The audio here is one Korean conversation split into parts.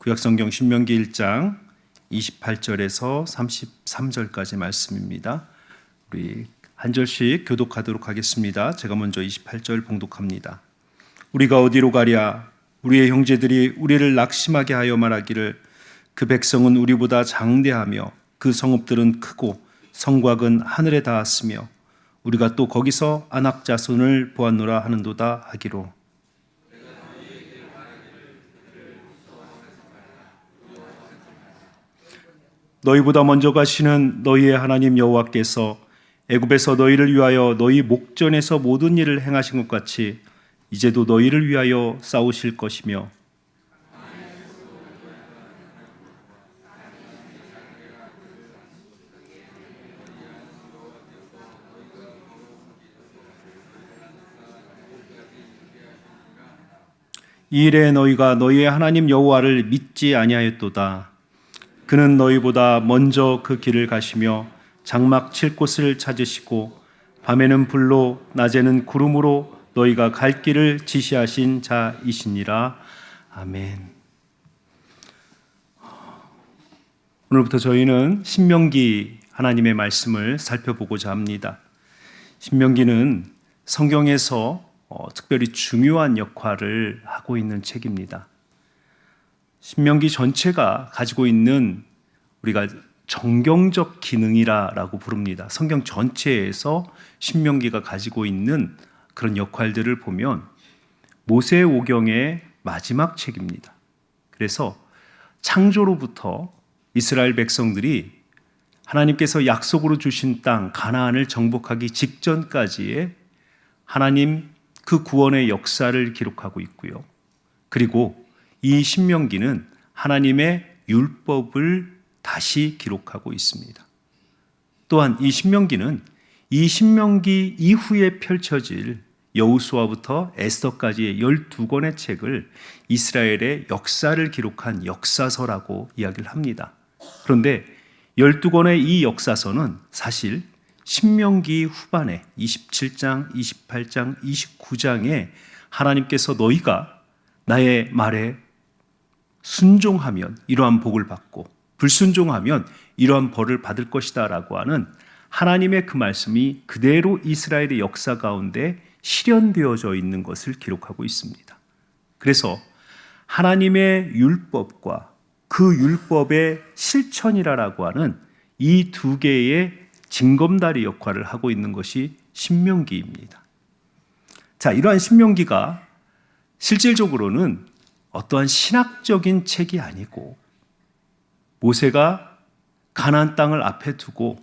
구약성경 신명기 1장 28절에서 33절까지 말씀입니다. 우리 한 절씩 교독하도록 하겠습니다. 제가 먼저 28절 봉독합니다. 우리가 어디로 가랴? 우리의 형제들이 우리를 낙심하게 하여 말하기를 그 백성은 우리보다 장대하며 그 성읍들은 크고 성곽은 하늘에 닿았으며 우리가 또 거기서 안악 자손을 보았노라 하는도다 하기로 너희보다 먼저 가시는 너희의 하나님 여호와께서 애굽에서 너희를 위하여 너희 목전에서 모든 일을 행하신 것 같이 이제도 너희를 위하여 싸우실 것이며 이 일에 너희가 너희의 하나님 여호와를 믿지 아니하였도다. 그는 너희보다 먼저 그 길을 가시며 장막 칠 곳을 찾으시고 밤에는 불로 낮에는 구름으로 너희가 갈 길을 지시하신 자이시니라. 아멘. 오늘부터 저희는 신명기 하나님의 말씀을 살펴보고자 합니다. 신명기는 성경에서 어, 특별히 중요한 역할을 하고 있는 책입니다. 신명기 전체가 가지고 있는 우리가 정경적 기능이라고 부릅니다. 성경 전체에서 신명기가 가지고 있는 그런 역할들을 보면 모세 오경의 마지막 책입니다. 그래서 창조로부터 이스라엘 백성들이 하나님께서 약속으로 주신 땅 가나안을 정복하기 직전까지의 하나님 그 구원의 역사를 기록하고 있고요. 그리고 이 신명기는 하나님의 율법을 다시 기록하고 있습니다. 또한 이 신명기는 이 신명기 이후에 펼쳐질 여우수아부터 에스더까지의 12권의 책을 이스라엘의 역사를 기록한 역사서라고 이야기를 합니다. 그런데 12권의 이 역사서는 사실 신명기 후반에 27장, 28장, 29장에 하나님께서 너희가 나의 말에 순종하면 이러한 복을 받고 불순종하면 이러한 벌을 받을 것이다라고 하는 하나님의 그 말씀이 그대로 이스라엘의 역사 가운데 실현되어져 있는 것을 기록하고 있습니다. 그래서 하나님의 율법과 그 율법의 실천이라고 하는 이 두 개의 징검다리 역할을 하고 있는 것이 신명기입니다. 자, 이러한 신명기가 실질적으로는 어떠한 신학적인 책이 아니고 모세가 가나안 땅을 앞에 두고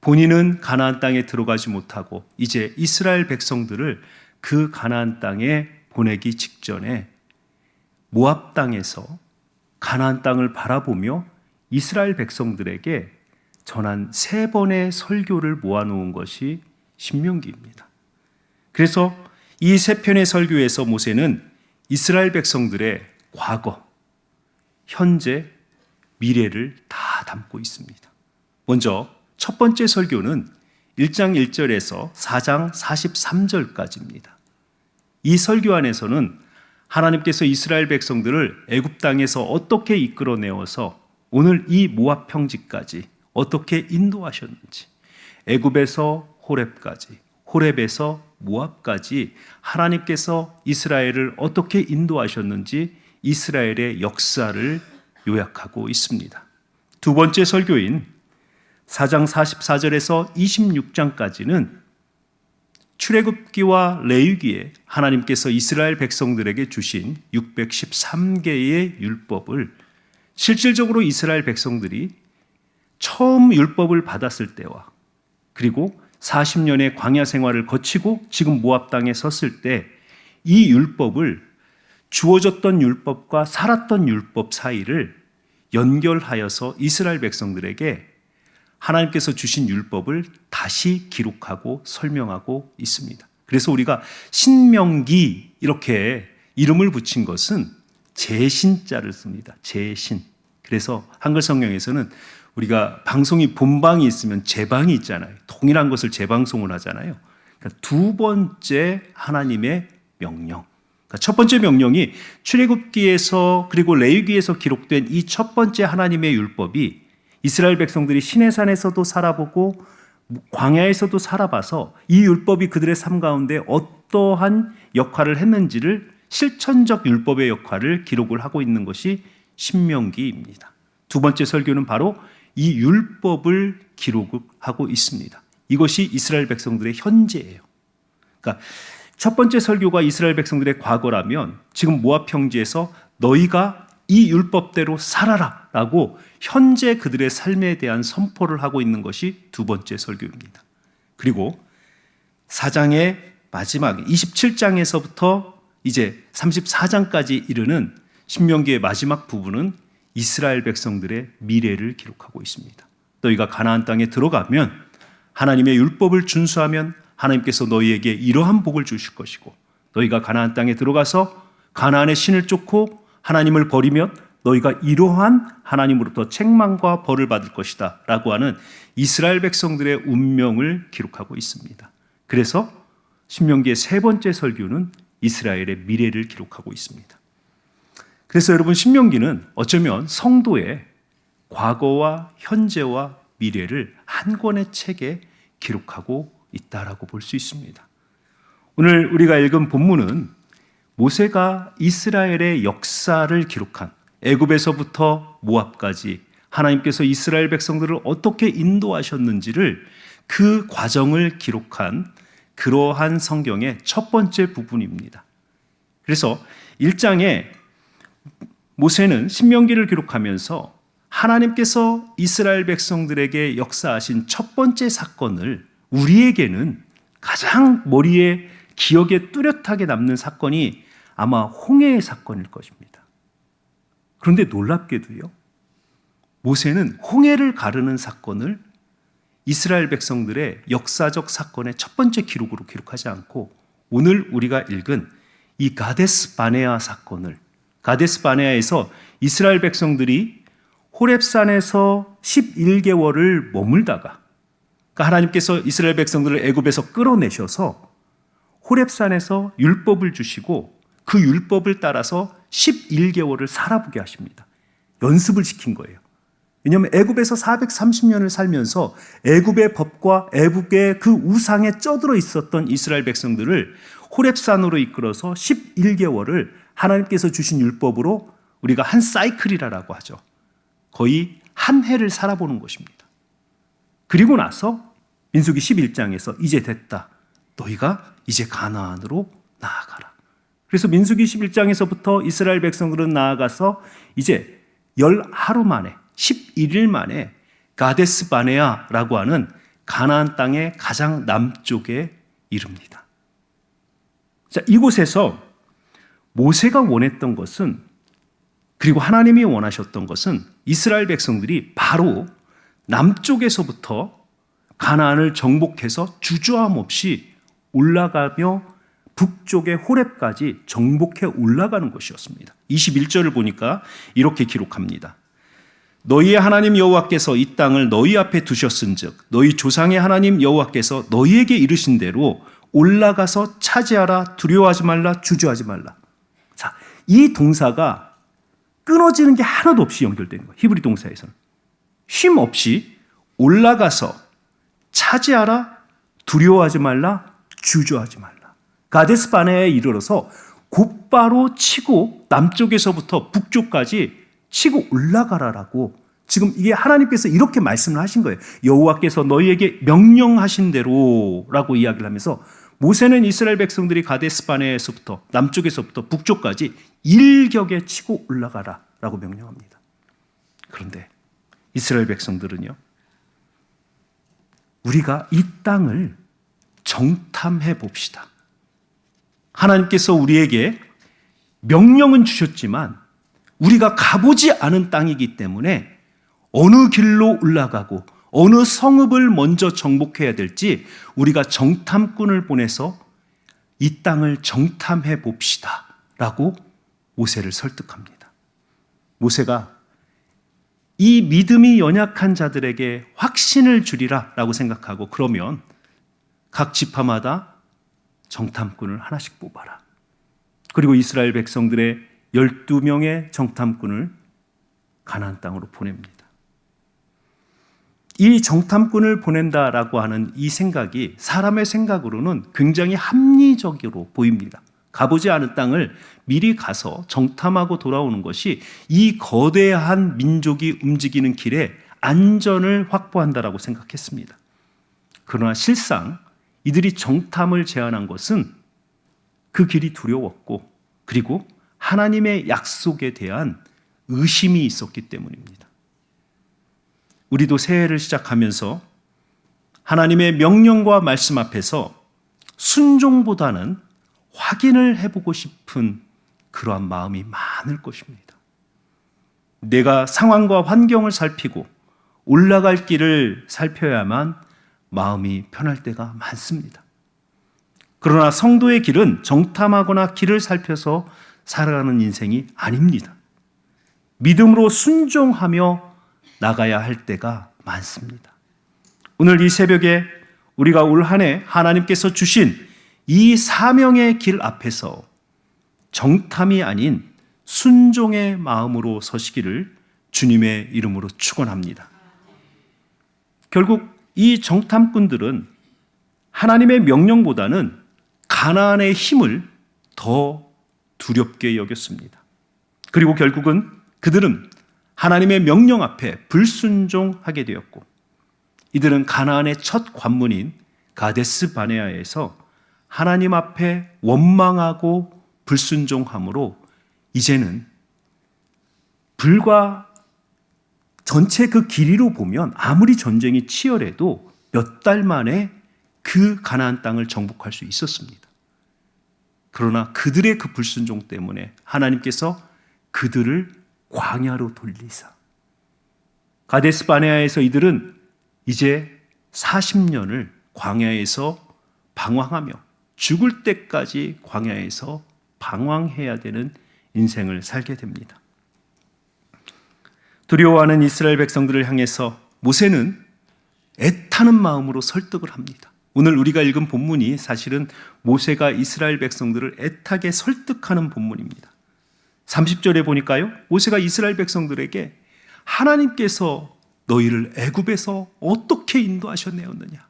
본인은 가나안 땅에 들어가지 못하고 이제 이스라엘 백성들을 그 가나안 땅에 보내기 직전에 모압 땅에서 가나안 땅을 바라보며 이스라엘 백성들에게 전한 세 번의 설교를 모아놓은 것이 신명기입니다. 그래서 이 세 편의 설교에서 모세는 이스라엘 백성들의 과거, 현재, 미래를 다 담고 있습니다. 먼저 첫 번째 설교는 1장 1절에서 4장 43절까지입니다. 이 설교 안에서는 하나님께서 이스라엘 백성들을 애굽 땅에서 어떻게 이끌어내어서 오늘 이 모압 평지까지 어떻게 인도하셨는지 애굽에서 호렙까지 호렙에서 모압까지 하나님께서 이스라엘을 어떻게 인도하셨는지 이스라엘의 역사를 요약하고 있습니다. 두 번째 설교인 4장 44절에서 26장까지는 출애굽기와 레위기에 하나님께서 이스라엘 백성들에게 주신 613개의 율법을 실질적으로 이스라엘 백성들이 처음 율법을 받았을 때와 그리고 40년의 광야 생활을 거치고 지금 모압 땅에 섰을 때 이 율법을 주어졌던 율법과 살았던 율법 사이를 연결하여서 이스라엘 백성들에게 하나님께서 주신 율법을 다시 기록하고 설명하고 있습니다. 그래서 우리가 신명기 이렇게 이름을 붙인 것은 제신자를 씁니다. 제신. 그래서 한글 성경에서는 우리가 방송이 본방이 있으면 재방이 있잖아요. 동일한 것을 재방송을 하잖아요. 그러니까 두 번째 하나님의 명령. 그러니까 첫 번째 명령이 출애굽기에서 그리고 레위기에서 기록된 이 첫 번째 하나님의 율법이 이스라엘 백성들이 시내산에서도 살아보고 광야에서도 살아봐서 이 율법이 그들의 삶 가운데 어떠한 역할을 했는지를 실천적 율법의 역할을 기록을 하고 있는 것이 신명기입니다. 두 번째 설교는 바로 이 율법을 기록하고 있습니다. 이것이 이스라엘 백성들의 현재예요. 그러니까 첫 번째 설교가 이스라엘 백성들의 과거라면 지금 모압 평지에서 너희가 이 율법대로 살아라라고 현재 그들의 삶에 대한 선포를 하고 있는 것이 두 번째 설교입니다. 그리고 사장의 마지막 27장에서부터 이제 34장까지 이르는 신명기의 마지막 부분은 이스라엘 백성들의 미래를 기록하고 있습니다. 너희가 가나안 땅에 들어가면 하나님의 율법을 준수하면 하나님께서 너희에게 이러한 복을 주실 것이고 너희가 가나안 땅에 들어가서 가나안의 신을 쫓고 하나님을 버리면 너희가 이러한 하나님으로부터 책망과 벌을 받을 것이다 라고 하는 이스라엘 백성들의 운명을 기록하고 있습니다. 그래서 신명기의 세 번째 설교는 이스라엘의 미래를 기록하고 있습니다. 그래서 여러분 신명기는 어쩌면 성도의 과거와 현재와 미래를 한 권의 책에 기록하고 있다라고 볼 수 있습니다. 오늘 우리가 읽은 본문은 모세가 이스라엘의 역사를 기록한 애굽에서부터 모압까지 하나님께서 이스라엘 백성들을 어떻게 인도하셨는지를 그 과정을 기록한 그러한 성경의 첫 번째 부분입니다. 그래서 1장에 모세는 신명기를 기록하면서 하나님께서 이스라엘 백성들에게 역사하신 첫 번째 사건을 우리에게는 가장 머리에 기억에 뚜렷하게 남는 사건이 아마 홍해의 사건일 것입니다. 그런데 놀랍게도요. 모세는 홍해를 가르는 사건을 이스라엘 백성들의 역사적 사건의 첫 번째 기록으로 기록하지 않고 오늘 우리가 읽은 이 가데스 바네아 사건을 가데스 바네아에서 이스라엘 백성들이 호렙산에서 11개월을 머물다가 그러니까 하나님께서 이스라엘 백성들을 애굽에서 끌어내셔서 호렙산에서 율법을 주시고 그 율법을 따라서 11개월을 살아보게 하십니다. 연습을 시킨 거예요. 왜냐하면 애굽에서 430년을 살면서 애굽의 법과 애굽의 그 우상에 쩌들어 있었던 이스라엘 백성들을 호렙산으로 이끌어서 11개월을 하나님께서 주신 율법으로 우리가 한 사이클이라고 하죠. 거의 한 해를 살아보는 것입니다. 그리고 나서 민수기 11장에서 이제 됐다. 너희가 이제 가나안으로 나아가라. 그래서 민수기 11장에서부터 이스라엘 백성들은 나아가서 이제 열 하루 만에 11일 만에 가데스 바네아라고 하는 가나안 땅의 가장 남쪽에 이릅니다. 자, 이곳에서 모세가 원했던 것은 그리고 하나님이 원하셨던 것은 이스라엘 백성들이 바로 남쪽에서부터 가나안을 정복해서 주저함 없이 올라가며 북쪽의 호렙까지 정복해 올라가는 것이었습니다. 21절을 보니까 이렇게 기록합니다. 너희의 하나님 여호와께서 이 땅을 너희 앞에 두셨은즉 너희 조상의 하나님 여호와께서 너희에게 이르신 대로 올라가서 차지하라 두려워하지 말라 주저하지 말라. 자, 이 동사가 끊어지는 게 하나도 없이 연결되는 거예요. 히브리 동사에서는 쉼 없이 올라가서 차지하라 두려워하지 말라 주저하지 말라. 가데스 바네에 이르러서 곧바로 치고 남쪽에서부터 북쪽까지 치고 올라가라라고 지금 이게 하나님께서 이렇게 말씀을 하신 거예요. 여호와께서 너희에게 명령하신 대로라고 이야기를 하면서 모세는 이스라엘 백성들이 가데스 바네에서부터 남쪽에서부터 북쪽까지 일격에 치고 올라가라라고 명령합니다. 그런데 이스라엘 백성들은요. 우리가 이 땅을 정탐해 봅시다. 하나님께서 우리에게 명령은 주셨지만 우리가 가보지 않은 땅이기 때문에 어느 길로 올라가고 어느 성읍을 먼저 정복해야 될지 우리가 정탐꾼을 보내서 이 땅을 정탐해 봅시다. 라고 모세를 설득합니다. 모세가 이 믿음이 연약한 자들에게 확신을 주리라 라고 생각하고 그러면 각 지파마다 정탐꾼을 하나씩 뽑아라. 그리고 이스라엘 백성들의 12명의 정탐꾼을 가나안 땅으로 보냅니다. 이 정탐꾼을 보낸다라고 하는 이 생각이 사람의 생각으로는 굉장히 합리적으로 보입니다. 가보지 않은 땅을 미리 가서 정탐하고 돌아오는 것이 이 거대한 민족이 움직이는 길에 안전을 확보한다라고 생각했습니다. 그러나 실상 이들이 정탐을 제안한 것은 그 길이 두려웠고 그리고 하나님의 약속에 대한 의심이 있었기 때문입니다. 우리도 새해를 시작하면서 하나님의 명령과 말씀 앞에서 순종보다는 확인을 해보고 싶은 그러한 마음이 많을 것입니다. 내가 상황과 환경을 살피고 올라갈 길을 살펴야만 마음이 편할 때가 많습니다. 그러나 성도의 길은 정탐하거나 길을 살펴서 살아가는 인생이 아닙니다. 믿음으로 순종하며 나가야 할 때가 많습니다. 오늘 이 새벽에 우리가 올 한 해 하나님께서 주신 이 사명의 길 앞에서 정탐이 아닌 순종의 마음으로 서시기를 주님의 이름으로 축원합니다. 결국 이 정탐꾼들은 하나님의 명령보다는 가나안의 힘을 더 두렵게 여겼습니다. 그리고 결국은 그들은 하나님의 명령 앞에 불순종하게 되었고 이들은 가나안의 첫 관문인 가데스 바네아에서 하나님 앞에 원망하고 불순종함으로 이제는 불과 전체 그 길이로 보면 아무리 전쟁이 치열해도 몇 달 만에 그 가나안 땅을 정복할 수 있었습니다. 그러나 그들의 그 불순종 때문에 하나님께서 그들을 광야로 돌리사 가데스 바네아에서 이들은 이제 40년을 광야에서 방황하며 죽을 때까지 광야에서 방황해야 되는 인생을 살게 됩니다. 두려워하는 이스라엘 백성들을 향해서 모세는 애타는 마음으로 설득을 합니다. 오늘 우리가 읽은 본문이 사실은 모세가 이스라엘 백성들을 애타게 설득하는 본문입니다. 30절에 보니까요. 모세가 이스라엘 백성들에게 하나님께서 너희를 애굽에서 어떻게 인도하셨네였느냐.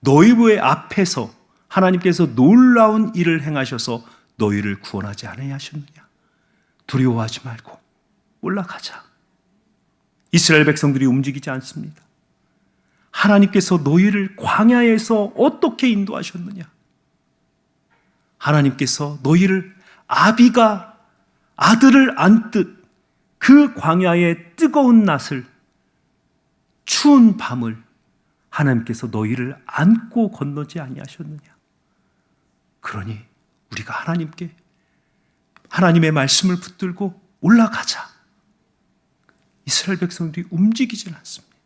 너희의 앞에서 하나님께서 놀라운 일을 행하셔서 너희를 구원하지 않으셨느냐. 두려워하지 말고 올라가자. 이스라엘 백성들이 움직이지 않습니다. 하나님께서 너희를 광야에서 어떻게 인도하셨느냐? 하나님께서 너희를 아비가 아들을 안듯 그 광야의 뜨거운 낯을 추운 밤을 하나님께서 너희를 안고 건너지 아니하셨느냐? 그러니 우리가 하나님께 하나님의 말씀을 붙들고 올라가자. 이스라엘 백성들이 움직이질 않습니다.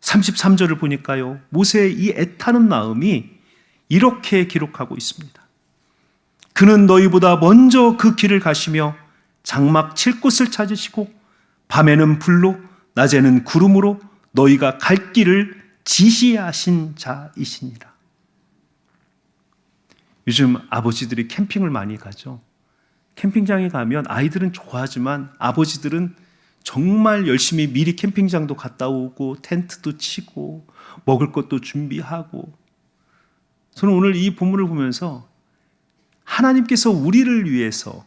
33절을 보니까요. 모세의 이 애타는 마음이 이렇게 기록하고 있습니다. 그는 너희보다 먼저 그 길을 가시며 장막 칠 곳을 찾으시고 밤에는 불로 낮에는 구름으로 너희가 갈 길을 지시하신 자이시니라. 요즘 아버지들이 캠핑을 많이 가죠. 캠핑장에 가면 아이들은 좋아하지만 아버지들은 정말 열심히 미리 캠핑장도 갔다 오고 텐트도 치고 먹을 것도 준비하고 저는 오늘 이 본문을 보면서 하나님께서 우리를 위해서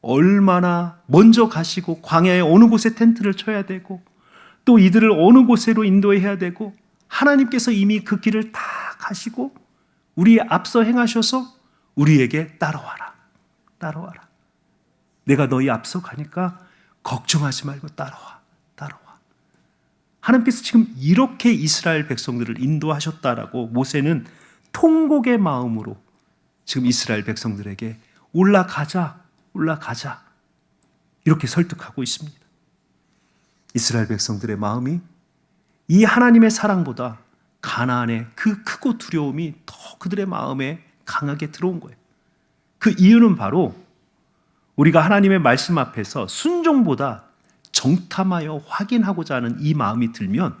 얼마나 먼저 가시고 광야의 어느 곳에 텐트를 쳐야 되고 또 이들을 어느 곳으로 인도해야 되고 하나님께서 이미 그 길을 다 가시고 우리 앞서 행하셔서 우리에게 따라와라. 따라와라. 내가 너희 앞서 가니까 걱정하지 말고 따라와. 따라와. 하나님께서 지금 이렇게 이스라엘 백성들을 인도하셨다라고 모세는 통곡의 마음으로 지금 이스라엘 백성들에게 올라가자. 올라가자. 이렇게 설득하고 있습니다. 이스라엘 백성들의 마음이 이 하나님의 사랑보다 가나안의 그 크고 두려움이 더 그들의 마음에 강하게 들어온 거예요. 그 이유는 바로 우리가 하나님의 말씀 앞에서 순종보다 정탐하여 확인하고자 하는 이 마음이 들면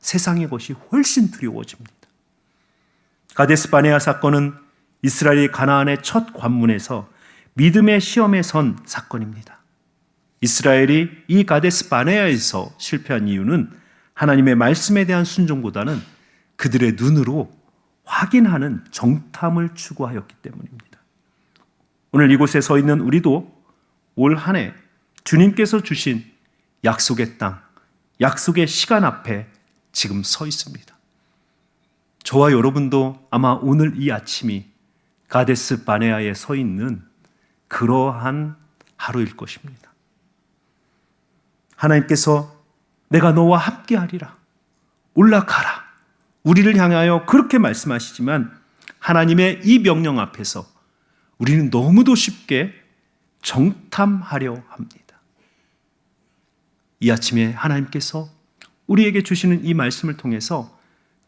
세상의 것이 훨씬 두려워집니다. 가데스 바네아 사건은 이스라엘이 가나안의 첫 관문에서 믿음의 시험에 선 사건입니다. 이스라엘이 이 가데스 바네아에서 실패한 이유는 하나님의 말씀에 대한 순종보다는 그들의 눈으로 확인하는 정탐을 추구하였기 때문입니다. 오늘 이곳에 서 있는 우리도 올 한 해 주님께서 주신 약속의 땅, 약속의 시간 앞에 지금 서 있습니다. 저와 여러분도 아마 오늘 이 아침이 가데스 바네아에 서 있는 그러한 하루일 것입니다. 하나님께서 내가 너와 함께 하리라. 올라가라. 우리를 향하여 그렇게 말씀하시지만 하나님의 이 명령 앞에서 우리는 너무도 쉽게 정탐하려 합니다. 이 아침에 하나님께서 우리에게 주시는 이 말씀을 통해서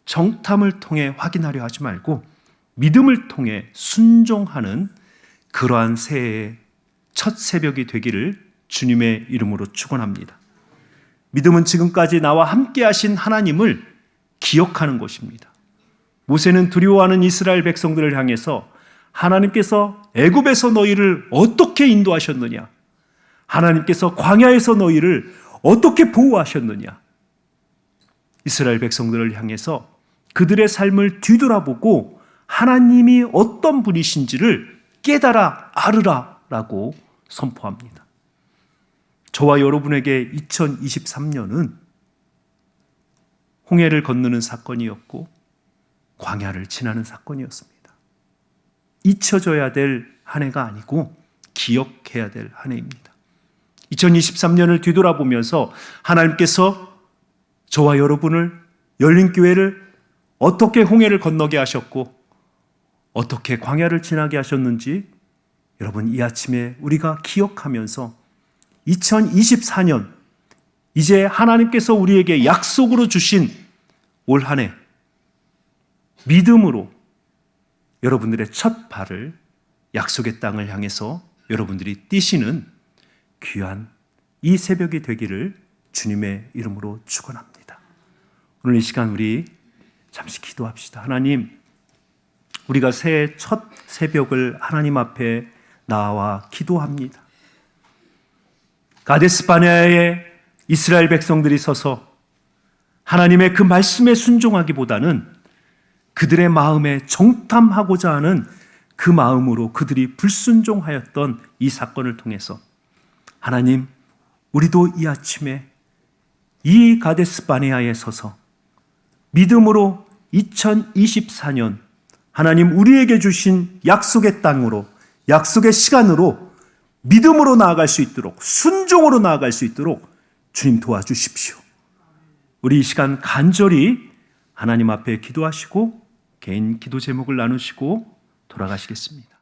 정탐을 통해 확인하려 하지 말고 믿음을 통해 순종하는 그러한 새해의 첫 새벽이 되기를 주님의 이름으로 축원합니다. 믿음은 지금까지 나와 함께 하신 하나님을 기억하는 것입니다. 모세는 두려워하는 이스라엘 백성들을 향해서 하나님께서 애굽에서 너희를 어떻게 인도하셨느냐? 하나님께서 광야에서 너희를 어떻게 보호하셨느냐? 이스라엘 백성들을 향해서 그들의 삶을 뒤돌아보고 하나님이 어떤 분이신지를 깨달아 알으라 라고 선포합니다. 저와 여러분에게 2023년은 홍해를 건너는 사건이었고 광야를 지나는 사건이었습니다. 잊혀져야 될 한 해가 아니고 기억해야 될 한 해입니다. 2023년을 뒤돌아보면서 하나님께서 저와 여러분을 열린 교회를 어떻게 홍해를 건너게 하셨고 어떻게 광야를 지나게 하셨는지 여러분 이 아침에 우리가 기억하면서 2024년 이제 하나님께서 우리에게 약속으로 주신 올 한 해 믿음으로 여러분들의 첫 발을 약속의 땅을 향해서 여러분들이 뛰시는 귀한 이 새벽이 되기를 주님의 이름으로 축원합니다. 오늘 이 시간 우리 잠시 기도합시다. 하나님, 우리가 새해 첫 새벽을 하나님 앞에 나와 기도합니다. 가데스 바네아에 이스라엘 백성들이 서서 하나님의 그 말씀에 순종하기보다는 그들의 마음에 정탐하고자 하는 그 마음으로 그들이 불순종하였던 이 사건을 통해서 하나님, 우리도 이 아침에 이 가데스 바네아에 서서 믿음으로 2024년 하나님 우리에게 주신 약속의 땅으로 약속의 시간으로 믿음으로 나아갈 수 있도록 순종으로 나아갈 수 있도록 주님 도와주십시오. 우리 이 시간 간절히 하나님 앞에 기도하시고 개인 기도 제목을 나누시고 돌아가시겠습니다.